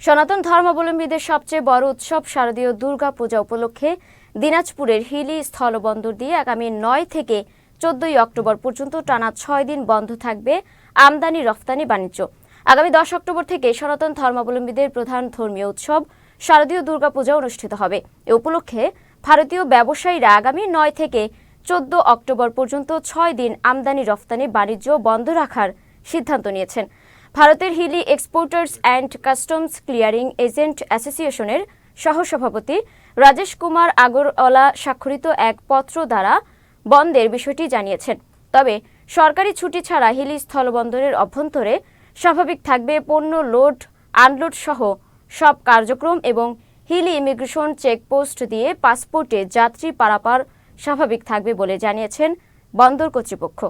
সনাতন ধর্মাবলম্বীদের সবচেয়ে বড় উৎসব শারদীয় দুর্গা পূজা উপলক্ষে দিনাজপুরের হিলি স্থলবন্দর দিয়ে আগামী নয় থেকে চোদ্দই অক্টোবর পর্যন্ত টানা ছয় দিন বন্ধ থাকবে আমদানি রফতানি বাণিজ্য। আগামী দশ অক্টোবর থেকে সনাতন ধর্মাবলম্বীদের প্রধান ধর্মীয় উৎসব শারদীয় দুর্গাপূজা অনুষ্ঠিত হবে। এ উপলক্ষে ভারতীয় ব্যবসায়ীরা আগামী নয় থেকে চোদ্দ অক্টোবর পর্যন্ত ছয় দিন আমদানি রফতানি বাণিজ্য বন্ধ রাখার সিদ্ধান্ত নিয়েছেন। ভারতের Hili exporters and customs clearing agent অ্যাসোসিয়েশনের সহসভাপতি রাজেশ কুমার আগরওয়ালা স্বাক্ষরিত এক পত্র দ্বারা বন্ধের বিষয়টি জানিয়েছেন। তবে সরকারি ছুটি ছাড়া হিলি স্থলবন্দরের অভ্যন্তরে স্বাভাবিক থাকবে পণ্য লোড, আনলোড সহ সব কার্যক্রম এবং হিলি ইমিগ্রেশন চেকপোস্ট দিয়ে পাসপোর্টে যাত্রী পারাপার স্বাভাবিক থাকবে বলে জানিয়েছেন বন্দর কর্তৃপক্ষ।